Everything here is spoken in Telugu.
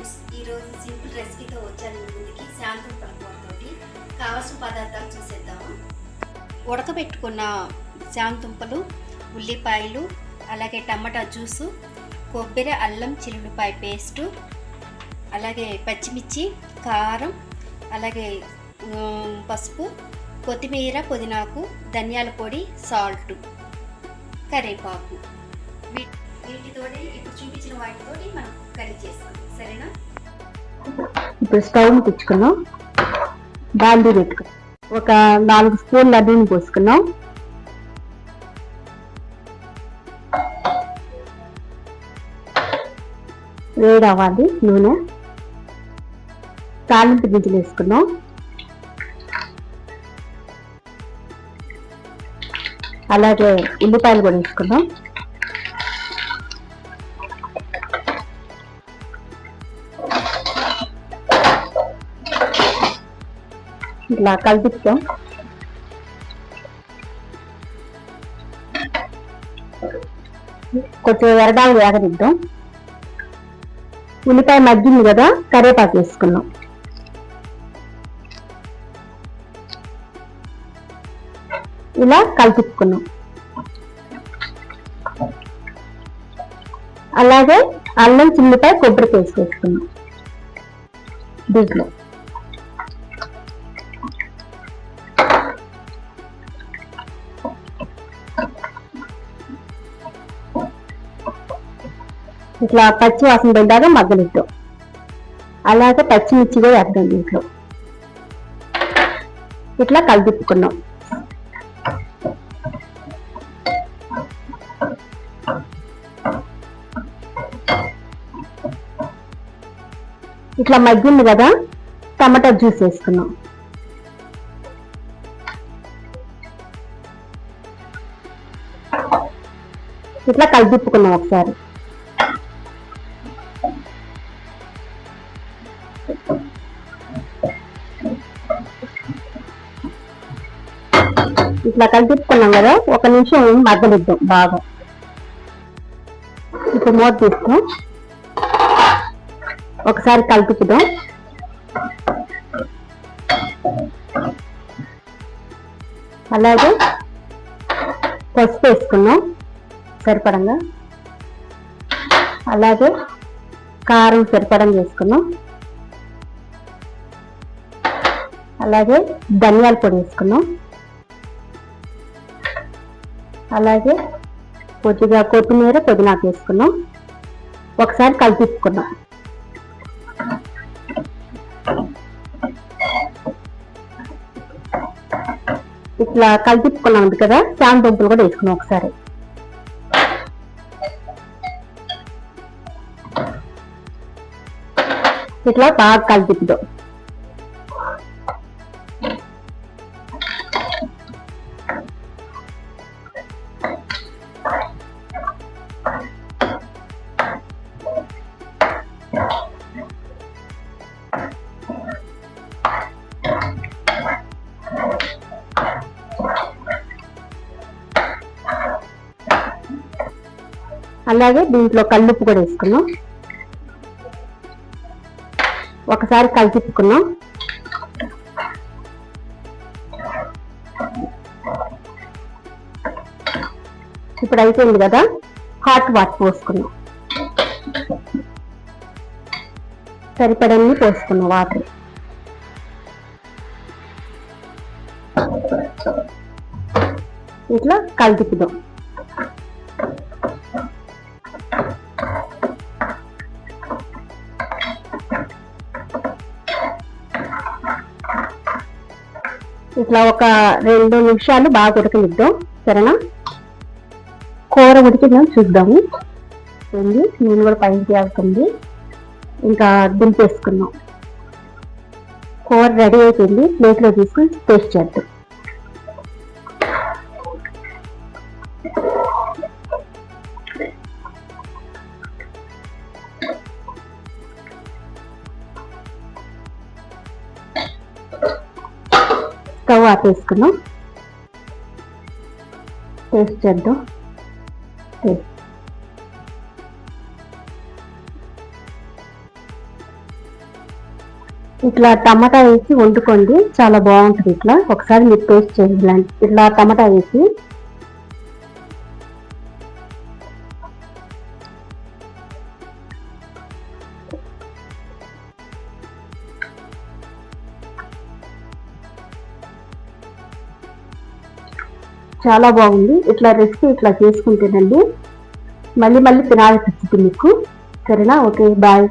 ఫ్రెండ్స్ ఈరోజు సింపుల్ రెసిపీతో వచ్చాను. ముందుకి శాంతం పలుకుతోటి కావాల్సిన పదార్థాలు చూసేద్దాము. ఉడకబెట్టుకున్న శాంతుంపలు ఉల్లిపాయలు అలాగే టమాటా జ్యూసు కొబ్బరి అల్లం చిల్లుపాయ పేస్టు అలాగే పచ్చిమిర్చి కారం అలాగే పసుపు కొత్తిమీర పుదీనాకు ధనియాల పొడి సాల్ట్ కరివేపాకు. వీటి వీటితోటి ఇప్పుడు చూపించిన వాటితోటి మనం కర్రీ చేస్తాం. సరేనా? ఇప్పుడు స్టవ్ తెచ్చుకున్నాం. బాండీ పెట్టుకు ఒక నాలుగు స్పూన్ల నూనె పోసుకున్నాం. వేడి అవ్వాలి నూనె. తాలింపు గింజలు వేసుకున్నాం. అలాగే ఉల్లిపాయలు కూడా వేసుకున్నాం. ఇట్లా కలుపుతాం కొంచెం ఎరడాలు వేగనిద్దాం. ఉల్లిపాయ మగ్గింది కదా కరివేపాకు వేసుకున్నాం ఇలా కలుపుకున్నాం అలాగే అల్లం చిల్లిపాయ కొబ్బరి పేస్ట్ వేసుకున్నాం దీంట్లో. ఇట్లా పచ్చి వాసన పోయేదాకా మగ్గనిద్దాం. అలాగే పచ్చిమిర్చి కూడా వేద్దాం దీంట్లో. ఇట్లా కలిపిప్పుకున్నాం ఇట్లా మగ్గింది కదా టమాటా జ్యూస్ వేసుకున్నాం. ఇట్లా కలిపిప్పుకున్నాం ఒకసారి. ఇట్లా కలిపిస్తున్నాం కదా ఒక నిమిషం మగ్గనిద్దాం బాగా. ఇప్పుడు మూత తీస్తాం ఒకసారి కలుపుకుదాం. అలాగే పసుపు వేసుకున్నాం సరిపడంగా. అలాగే కారం సరిపడం వేసుకున్నాం అలాగే ధనియాల పొడి వేసుకున్నాం అలాగే కొద్దిగా కొత్తిమీర పుదీనాకు వేసుకున్నాం ఒకసారి కలిపించుకున్నాం ఇట్లా కలిపించుకున్నాం ఉంది కదా చామ దుంపలు కూడా వేసుకున్నాం ఒకసారి. ఇట్లా బాగా కలిపిద్దాం. అలాగే దీంట్లో కల్లుప్పు కూడా వేసుకున్నాం. ఒకసారి కలిపిప్పుకున్నాం ఇప్పుడు అయిపోయింది కదా? హాట్ వాటర్ పోసుకున్నాం. సరిపడన్ని పోసుకున్నాం వాటర్. ఇట్లా కలిపిద్దాం. ఇట్లా ఒక రెండు నిమిషాలు బాగా ఉడకనిద్దాం. సరేనా? కూర ఉడికిందని చూద్దాము. ఉంది నేను కూడా పైకి వెళ్తుంది ఇంకా దింపేసుకున్నాం కూర రెడీ అయిపోయింది. ప్లేట్లో తీసుకుని టేస్ట్ చేద్దాం. స్టవ్ ఆపేసుకున్నాం టేస్ట్ చేద్దాం. టేస్ట్. ఇట్లా టమాటా వేసి వండుకోండి. చాలా బాగుంటుంది ఇట్లా. ఒకసారి మీరు టేస్ట్ చేయండి. ఇట్లా టమాటా వేసి చాలా బాగుంది. ఇట్లా రెసిపీ ఇట్లా చేసుకుంటేనండి. మళ్ళీ మళ్ళీ తినాలనిపిస్తుంది మీకు. సరేనా? Okay bye.